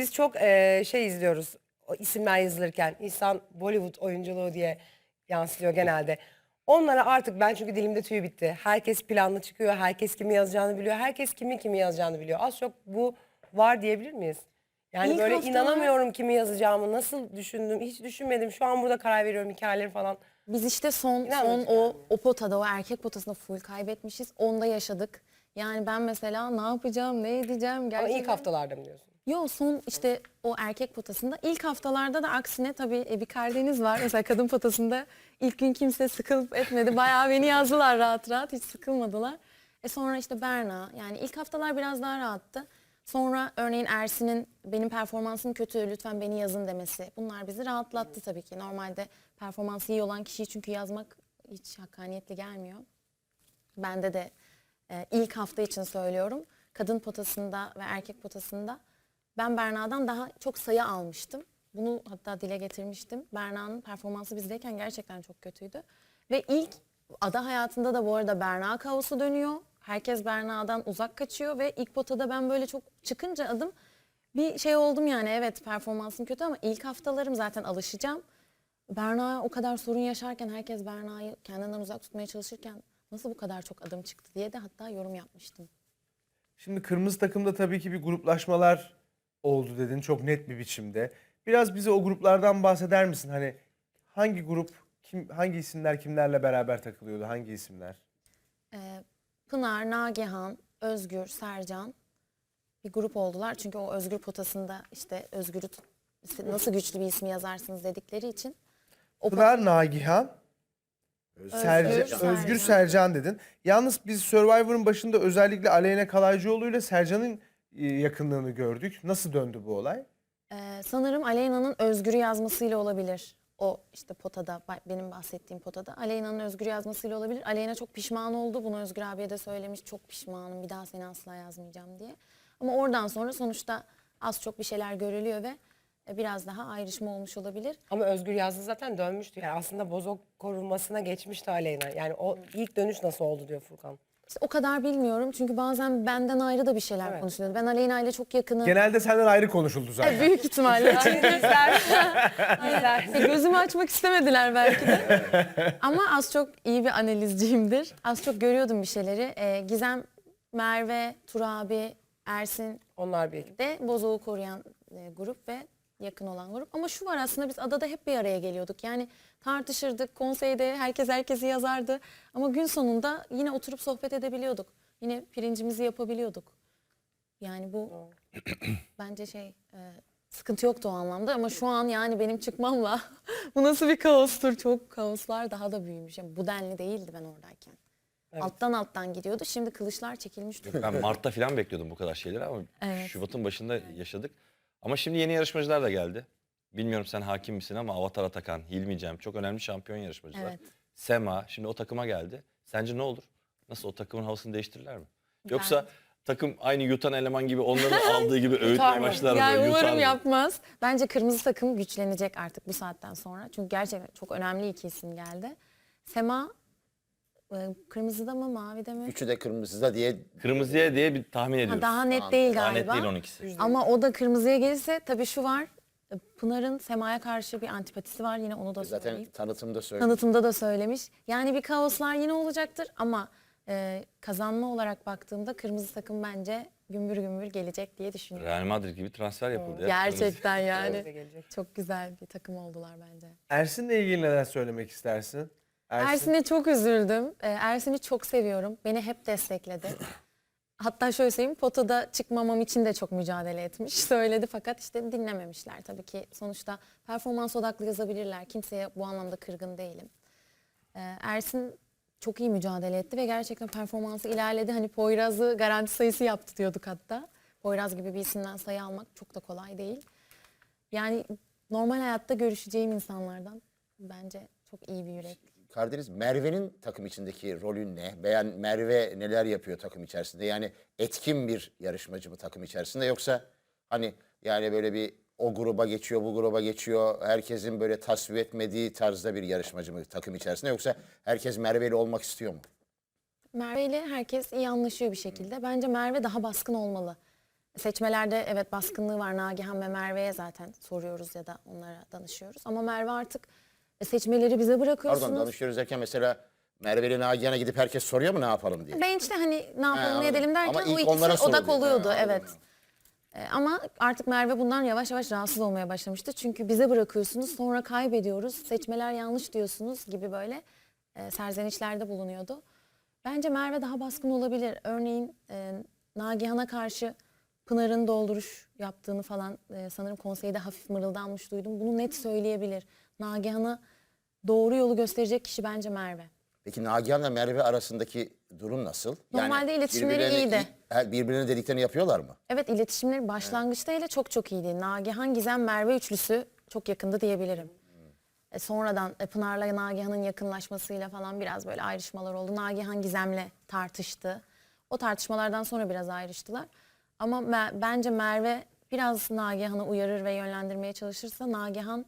biz çok e, şey izliyoruz. O isimler yazılırken insan Bollywood oyunculuğu diye yansıyor genelde. Onlara artık ben çünkü dilimde tüy bitti. Herkes planlı çıkıyor. Herkes kimi yazacağını biliyor. Herkes kimin kimi yazacağını biliyor. Az çok bu var diyebilir miyiz? Yani İlk böyle haftalar- inanamıyorum kimi yazacağımı. Nasıl düşündüm? Hiç düşünmedim. Şu an burada karar veriyorum hikayeleri falan. Biz işte son son o o potada o erkek potasında full kaybetmişiz. Onda yaşadık. Yani ben mesela ne yapacağım, ne edeceğim Ama gerçekten. ilk haftalarda mı diyorsun? Yo son işte o erkek potasında ilk haftalarda da aksine tabii e, bir Karadeniz var. Mesela kadın potasında ilk gün kimse sıkılıp etmedi. Bayağı beni yazdılar rahat rahat hiç sıkılmadılar. E sonra işte Berna yani ilk haftalar biraz daha rahattı. Sonra örneğin Ersin'in benim performansım kötü lütfen beni yazın demesi. Bunlar bizi rahatlattı tabii ki. Normalde performansı iyi olan kişiyi çünkü yazmak hiç hakkaniyetli gelmiyor. Bende de e, ilk hafta için söylüyorum. Kadın potasında ve erkek potasında ben Berna'dan daha çok sayı almıştım. Bunu hatta dile getirmiştim. Berna'nın performansı bizdeyken gerçekten çok kötüydü. Ve ilk ada hayatında da bu arada Berna kaosu dönüyor. Herkes Berna'dan uzak kaçıyor ve ilk potada ben böyle çok çıkınca adım bir şey oldum yani evet performansım kötü ama ilk haftalarım zaten alışacağım. Berna o kadar sorun yaşarken herkes Berna'yı kendinden uzak tutmaya çalışırken nasıl bu kadar çok adım çıktı diye de hatta yorum yapmıştım. Şimdi kırmızı takımda tabii ki bir gruplaşmalar oldu dedin çok net bir biçimde. Biraz bize o gruplardan bahseder misin? Hani hangi grup, kim, hangi isimler kimlerle beraber takılıyordu? Hangi isimler? Ee, Pınar, Nagihan, Özgür, Sercan bir grup oldular. Çünkü o Özgür potasında işte Özgür'ü nasıl güçlü bir ismi yazarsınız dedikleri için. O Pınar Nagihan, Sercan, Sercan. Özgür Sercan dedin. Yalnız biz Survivor'ın başında özellikle Aleyna Kalaycıoğlu ile Sercan'ın yakınlığını gördük. Nasıl döndü bu olay? Ee, sanırım Aleyna'nın Özgür'ü yazmasıyla olabilir. O işte potada, benim bahsettiğim potada. Aleyna'nın Özgür'ü yazmasıyla olabilir. Aleyna çok pişman oldu. Bunu Özgür abiye de söylemiş. Çok pişmanım, bir daha seni asla yazmayacağım diye. Ama oradan sonra sonuçta az çok bir şeyler görülüyor ve e, biraz daha ayrışma olmuş olabilir. Ama Özgür yazdı zaten dönmüştü. Yani aslında bozok korunmasına geçmişti Aleyna. Yani o ilk dönüş nasıl oldu diyor Furkan. İşte o kadar bilmiyorum çünkü bazen benden ayrı da bir şeyler Evet. konuşuluyordu. Ben Aleyna ile çok yakınım. Genelde senden ayrı konuşuldu zaten. Büyük ihtimalle. İzler. İzler. E, Gözümü açmak istemediler belki de. Ama az çok iyi bir analizciyimdir. Az çok görüyordum bir şeyleri. E, Gizem, Merve, Tur abi, Ersin Onlar bir ekip. de Bozoğu koruyan e, grup ve yakın olan grup. Ama şu var aslında biz adada hep bir araya geliyorduk. Yani tartışırdık, konseyde herkes herkesi yazardı. Ama gün sonunda yine oturup sohbet edebiliyorduk. Yine pirincimizi yapabiliyorduk. Yani bu bence şey e, sıkıntı yoktu o anlamda ama şu an yani benim çıkmamla bu nasıl bir kaostur çok kaoslar daha da büyümüş. Yani bu denli değildi ben oradayken. Evet. Alttan alttan gidiyordu. Şimdi kılıçlar çekilmiş durumda. Ben Mart'ta falan bekliyordum bu kadar şeyleri ama Evet. Şubat'ın başında yaşadık. Ama şimdi yeni yarışmacılar da geldi. Bilmiyorum sen hakim misin ama Avatar Atakan, Hilmi Cem çok önemli şampiyon yarışmacılar. Evet. Sema şimdi o takıma geldi. Sence ne olur? Nasıl o takımın havasını değiştirirler mi? Yoksa takım aynı yutan eleman gibi onların aldığı gibi öğütmeye başlar mı? Yani Yutar umarım mı? yapmaz. Bence kırmızı takım güçlenecek artık bu saatten sonra. Çünkü gerçekten çok önemli iki isim geldi. Sema kırmızıda mı mavide mi? Üçü de kırmızıda diye Kırmızıya diye bir tahmin Ha, ediyoruz. daha net Tamam. değil Daha galiba. net değil 12'si. Ama o da kırmızıya gelirse tabii şu var. e, Pınar'ın Sema'ya karşı bir antipatisi var yine onu da zaten söyleyeyim. tanıtımda söyledim. Tanıtımda da söylemiş. Yani bir kaoslar yine olacaktır ama e, kazanma olarak baktığımda kırmızı takım bence gümbür gümbür gelecek diye düşünüyorum. Real Madrid gibi transfer yapıldı. ya. Gerçekten Kırmızı yani. gelecek. Çok güzel bir takım oldular bence. Ersin'le ilgili neler söylemek istersin? Ersin'e çok üzüldüm. Ee, Ersin'i çok seviyorum. Beni hep destekledi. Hatta şöyle söyleyeyim, potada çıkmamam için de çok mücadele etmiş. Söyledi fakat işte dinlememişler. Tabii ki sonuçta performans odaklı yazabilirler. Kimseye bu anlamda kırgın değilim. Ee, Ersin çok iyi mücadele etti ve gerçekten performansı ilerledi. Hani Poyraz'ı garanti sayısı yaptı diyorduk hatta. Poyraz gibi bir isimden sayı almak çok da kolay değil. Yani normal hayatta görüşeceğim insanlardan bence çok iyi bir yürek. Karadeniz Merve'nin takım içindeki rolü ne? Beğen Merve neler yapıyor takım içerisinde? Yani etkin bir yarışmacı mı takım içerisinde yoksa hani yani böyle bir o gruba geçiyor, bu gruba geçiyor. Herkesin böyle tasvip etmediği tarzda bir yarışmacı mı takım içerisinde yoksa herkes Merve'li olmak istiyor mu? Merve ile herkes iyi anlaşıyor bir şekilde. Bence Merve daha baskın olmalı. Seçmelerde evet baskınlığı var. Nagihan ve Merve'ye zaten soruyoruz ya da onlara danışıyoruz. Ama Merve artık e, seçmeleri bize bırakıyorsunuz. Pardon danışıyoruz derken mesela Merve'li Nagihan'a gidip herkes soruyor mu ne yapalım diye. Ben işte hani ne yapalım anladım. ne edelim derken Ama o ilk onlara ikisi odak soruluyor. oluyordu. Anladım. evet. E, ama artık Merve bundan yavaş yavaş rahatsız olmaya başlamıştı. Çünkü bize bırakıyorsunuz sonra kaybediyoruz. Seçmeler yanlış diyorsunuz gibi böyle e, serzenişlerde bulunuyordu. Bence Merve daha baskın olabilir. Örneğin e, Nagihan'a karşı Pınar'ın dolduruş yaptığını falan e, sanırım konseyde hafif mırıldanmış duydum. Bunu net söyleyebilir. Nagihan'a doğru yolu gösterecek kişi bence Merve. Peki Nagihan'la Merve arasındaki durum nasıl? Normalde iletişimleri birbirlerine- iyiydi. Ha, Birbirlerine dediklerini yapıyorlar mı? Evet iletişimleri başlangıçta hele çok çok iyiydi. Nagihan, Gizem, Merve üçlüsü çok yakındı diyebilirim. E, sonradan e, Pınar'la Nagihan'ın yakınlaşmasıyla falan biraz böyle ayrışmalar oldu. Nagihan Gizem'le tartıştı. O tartışmalardan sonra biraz ayrıştılar. Ama Me- bence Merve biraz Nagihan'ı uyarır ve yönlendirmeye çalışırsa Nagihan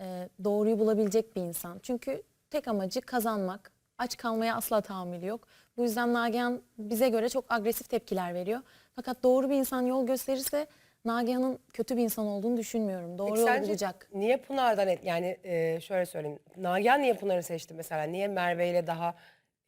e, doğruyu bulabilecek bir insan. Çünkü tek amacı kazanmak. Aç kalmaya asla tahammülü yok. Bu yüzden Nagihan bize göre çok agresif tepkiler veriyor. Fakat doğru bir insan yol gösterirse Nagihan'ın kötü bir insan olduğunu düşünmüyorum. Doğru Peki yolu sence bulacak. Niye Pınar'dan et, yani e, şöyle söyleyeyim. Nagihan niye Pınar'ı seçti mesela? Niye Merve ile daha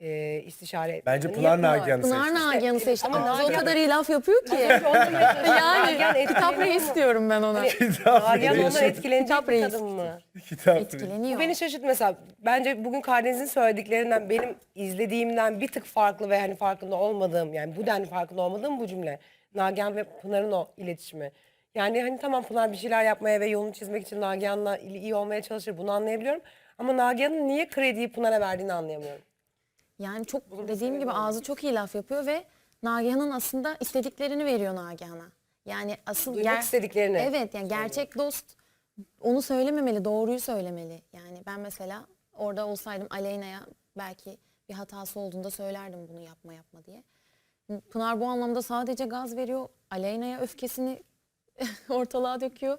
e, istişare etmedi? Bence Pınar Nagihan'ı Pınar seçti. Nagihan'ı seçti ama ama o Nagihan- kadar iyi laf yapıyor ki. Nagihan yani kitap reis diyorum ben ona. Nagihan ondan Kitap etkilenecek Kitap bir reis. kadın mı? Kitap. Etkileniyor. Beni şaşırt mesela. Bence bugün Karadeniz'in söylediklerinden benim izlediğimden bir tık farklı ve hani farkında olmadığım yani bu denli farkında olmadığım bu cümle. Nagihan ve Pınar'ın o iletişimi. Yani hani tamam Pınar bir şeyler yapmaya ve yolunu çizmek için Nagihan'la iyi iyi olmaya çalışır. Bunu anlayabiliyorum. Ama Nagihan'ın niye krediyi Pınar'a verdiğini anlayamıyorum. Yani çok dediğim gibi ağzı çok iyi laf yapıyor ve Nagihan'ın aslında istediklerini veriyor Nagihan'a. Yani asıl Duymak istediklerini. Evet yani gerçek dost onu söylememeli, doğruyu söylemeli. Yani ben mesela orada olsaydım Aleyna'ya belki bir hatası olduğunda söylerdim bunu yapma yapma diye. Pınar bu anlamda sadece gaz veriyor. Aleyna'ya öfkesini ortalığa döküyor.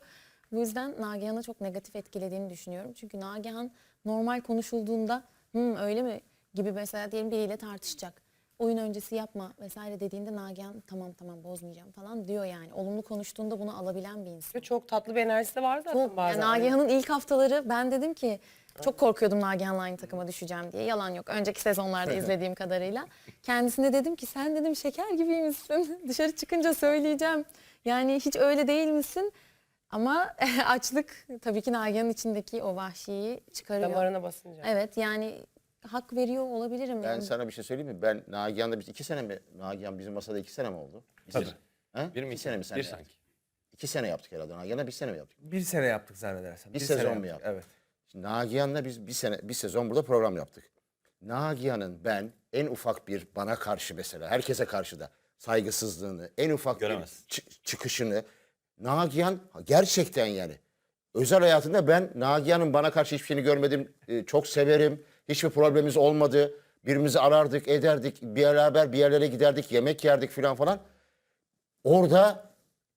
Bu yüzden Nagihan'ı çok negatif etkilediğini düşünüyorum. Çünkü Nagihan normal konuşulduğunda "Hı, öyle mi gibi mesela diyelim biriyle tartışacak. Oyun öncesi yapma vesaire dediğinde Nagihan tamam tamam bozmayacağım falan diyor yani. Olumlu konuştuğunda bunu alabilen bir insan. Çok tatlı bir enerjisi var zaten Çok, yani bazen. Nagihan'ın ilk haftaları ben dedim ki çok korkuyordum Nagihan'la aynı takıma düşeceğim diye. Yalan yok. Önceki sezonlarda izlediğim kadarıyla. Kendisine dedim ki sen dedim şeker gibiymişsin. Dışarı çıkınca söyleyeceğim. Yani hiç öyle değil misin? Ama açlık tabii ki Nagihan'ın içindeki o vahşiyi çıkarıyor. Damarına basınca. Evet yani hak veriyor olabilirim. Ben yani. sana bir şey söyleyeyim mi? Ben Nagihan'la biz iki sene mi? Nagihan bizim masada iki sene mi oldu? Tabii. Ha? Bir mi? İki sene mi sen? Bir yaptın? sanki. İki sene yaptık herhalde. Nagihan'la bir sene mi yaptık? Bir sene yaptık zannedersem. Bir sene sezon mu yaptık? Evet. Şimdi Nagihan'la biz bir sene bir sezon burada program yaptık. Nagihan'ın ben en ufak bir bana karşı mesela herkese karşı da saygısızlığını, en ufak Göremezsin. bir çı- çıkışını Nagihan gerçekten yani özel hayatında ben Nagihan'ın bana karşı hiçbir şeyini görmedim. Ee, çok severim. Hiçbir problemimiz olmadı. Birbirimizi arardık, ederdik. Beraber bir yerlere giderdik, yemek yerdik falan falan. Orada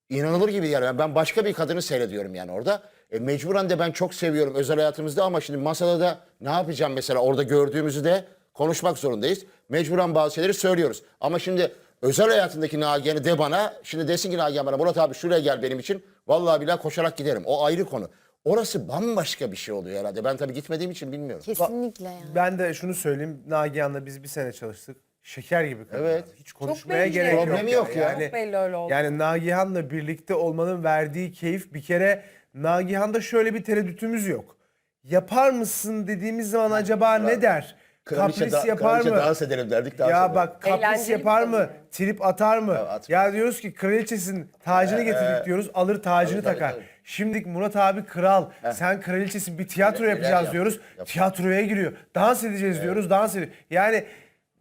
inanılır gibi yani. Ben başka bir kadını seyrediyorum yani orada. E, mecburen de ben çok seviyorum özel hayatımızda ama şimdi masada da ne yapacağım mesela orada gördüğümüzü de konuşmak zorundayız. Mecburen bazı şeyleri söylüyoruz. Ama şimdi özel hayatındaki Nagihan'ı de bana şimdi desin ki Nagihan bana Murat abi şuraya gel benim için. Vallahi billahi koşarak giderim. O ayrı konu. Orası bambaşka bir şey oluyor herhalde. Ben tabii gitmediğim için bilmiyorum. Kesinlikle yani. Ben de şunu söyleyeyim. Nagihan'la biz bir sene çalıştık. Şeker gibi kadın. Evet. Hiç konuşmaya belli. gerek yok. Problemi yok ya. Çok belli öyle oldu. Yani Nagihan'la birlikte olmanın verdiği keyif bir kere Nagihan'da şöyle bir tereddütümüz yok. Yapar mısın dediğimiz zaman acaba ne der? Kapris da- yapar kraliçe mı? dans edelim derdik. dans Ya edelim. bak kapris Eğlenceli yapar bir mı? kadın. Trip atar mı? atmıyor. Ya diyoruz ki kraliçesin tacını getirdik diyoruz. Alır tacını tabii, takar. tabii. Şimdi Murat abi kral. Sen kraliçesin bir tiyatro Neler yapacağız yap- diyoruz. yap. Tiyatroya giriyor. Dans edeceğiz diyoruz. Dans ediyor. Yani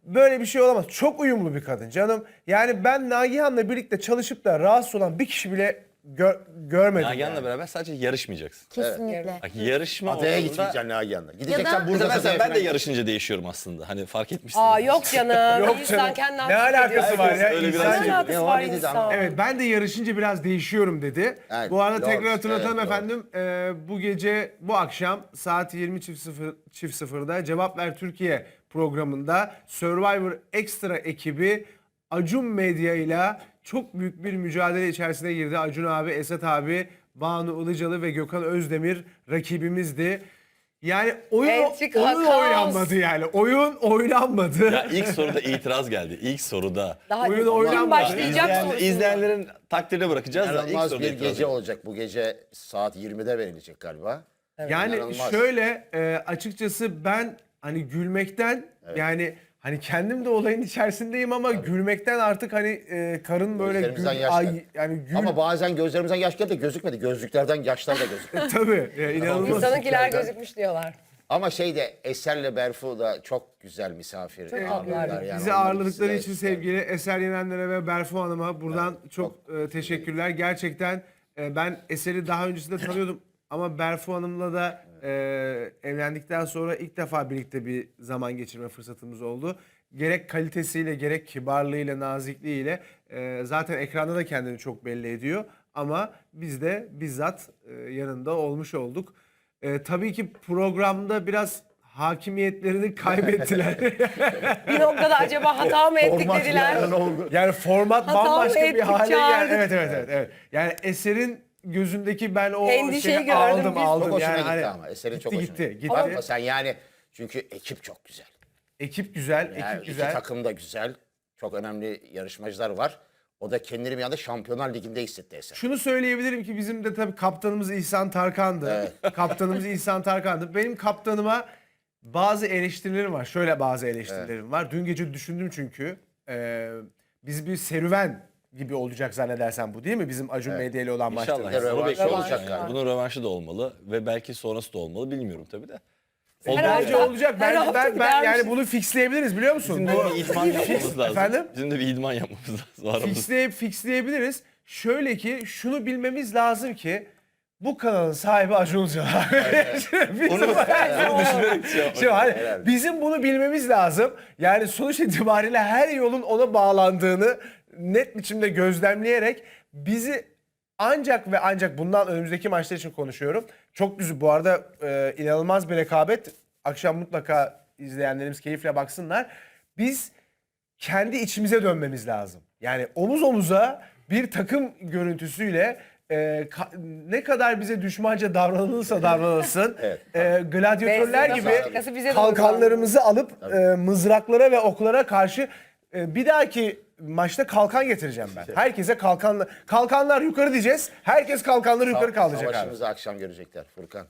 böyle bir şey olamaz. Çok uyumlu bir kadın canım. Yani ben Nagihan'la birlikte çalışıp da rahatsız olan bir kişi bile gör- görmedim. Nagihan'la yani. beraber sadece yarışmayacaksın. Kesinlikle. Bak yarışma Adaya gitmeyeceksin Nagihan'la. Gideceksen da- burada Mesela ben, de yarışınca değişiyorum aslında. Hani fark etmişsin. Aa yok canım. Yok İnsan canım. kendini Ne alakası var ya? Öyle biraz İnsan- Ne şey- alakası var dedi insan? Evet ben de yarışınca biraz değişiyorum dedi. Evet, bu arada doğru. tekrar hatırlatalım Evet, doğru. efendim. Ee, bu gece bu akşam saat 20.00 çift sıfırda Cevap Ver Türkiye programında Survivor Extra ekibi Acun Medya ile çok büyük bir mücadele içerisine girdi. Acun abi, Esat abi, Banu Ilıcalı ve Gökhan Özdemir rakibimizdi. Yani oyun, oyun kaos. oynanmadı yani. Oyun oynanmadı. Ya ilk soruda itiraz geldi. İlk soruda. Daha Oyun kim oynanmadı. başlayacak İzleyen, sorusunu. izleyenlerin takdirine bırakacağız da ilk İnanılmaz soruda bir itiraz gece geldi. olacak. Bu gece saat 20'de verilecek galiba. Yani İnanılmaz. şöyle e, açıkçası ben hani gülmekten yani hani kendim de olayın içerisindeyim ama gülmekten artık hani e, karın böyle Gözlerimizden gül, yaş ay, geldi. yani gül Ama bazen gözlerimizden yaş geldi de gözükmedi. Gözlüklerden yaşlar da gözükmedi. tabii e, inanılmaz. İnsanınkiler gözükmüş diyorlar. Ama şey de Eser'le Berfu da çok güzel misafir ağırladılar. Yani Bizi ağırladıkları size- için sevgili Eser Yenenlere ve Berfu Hanım'a buradan çok, e, teşekkürler. Gerçekten e, ben Eser'i daha öncesinde tanıyordum ama Berfu Hanım'la da e, evlendikten sonra ilk defa birlikte bir zaman geçirme fırsatımız oldu. Gerek kalitesiyle gerek kibarlığıyla, nazikliğiyle e, zaten ekranda da kendini çok belli ediyor. Ama biz de bizzat e, yanında olmuş olduk. E, tabii ki programda biraz hakimiyetlerini kaybettiler. Bir noktada acaba hata mı ettik Format dediler. oldu. Yani format Hata mı bambaşka bir ettik, hale geldi. çağırdık. Evet evet evet evet. Yani eserin gözündeki ben o Endişeyi şeyi gördüm aldım biz. aldım. Çok hoşuna yani gitti hani ama. Eser'in çok gitti hoşuna gitti gitti. Ama sen yani çünkü ekip çok güzel. Ekip güzel, Yani ekip iki güzel. takım da güzel. Çok önemli yarışmacılar var. O da kendini bir anda Şampiyonlar Ligi'nde hissetti Eser. Şunu söyleyebilirim ki bizim de tabii kaptanımız İhsan Tarkan'dı. Kaptanımız İhsan Tarkan'dı. Benim kaptanıma bazı eleştirilerim var. Şöyle bazı eleştirilerim var. Dün gece düşündüm çünkü. Ee, biz bir serüven gibi olacak zannedersen bu değil mi? Bizim Acun Medya ile olan İnşallah. Yani onu Rövanşı olacak Yani galiba. Bunun rövanşı da olmalı ve belki sonrası da olmalı bilmiyorum tabii de. Oldu Bence olacak. Ben, ben, ben yani bunu fixleyebiliriz biliyor musun? Bizim de Bu bir idman yapmamız lazım. Efendim? Bizim de bir idman yapmamız lazım aramızda. fixleyip fixleyebiliriz. Şöyle ki şunu bilmemiz lazım ki bu kanalın sahibi Acun Ilıcalı abi. Bizim- Onu, düşünerek şey. Şimdi hani bizim bunu bilmemiz lazım. Yani sonuç itibariyle her yolun ona bağlandığını net biçimde gözlemleyerek bizi ancak ve ancak bundan önümüzdeki maçlar için konuşuyorum. Çok güzel bu arada e, inanılmaz bir rekabet. Akşam mutlaka izleyenlerimiz keyifle baksınlar. Biz kendi içimize dönmemiz lazım. Yani omuz omuza bir takım görüntüsüyle e, ka- ne kadar bize düşmanca davranılırsa davranılsın e, gladyatörler gibi Afrikası bize doğru kalkanlarımızı alıp e, mızraklara ve oklara karşı e, bir dahaki maçta kalkan getireceğim ben. Herkese kalkan kalkanlar yukarı diyeceğiz. Herkes kalkanları yukarı kaldıracak abi. Savaşımızı akşam görecekler Furkan.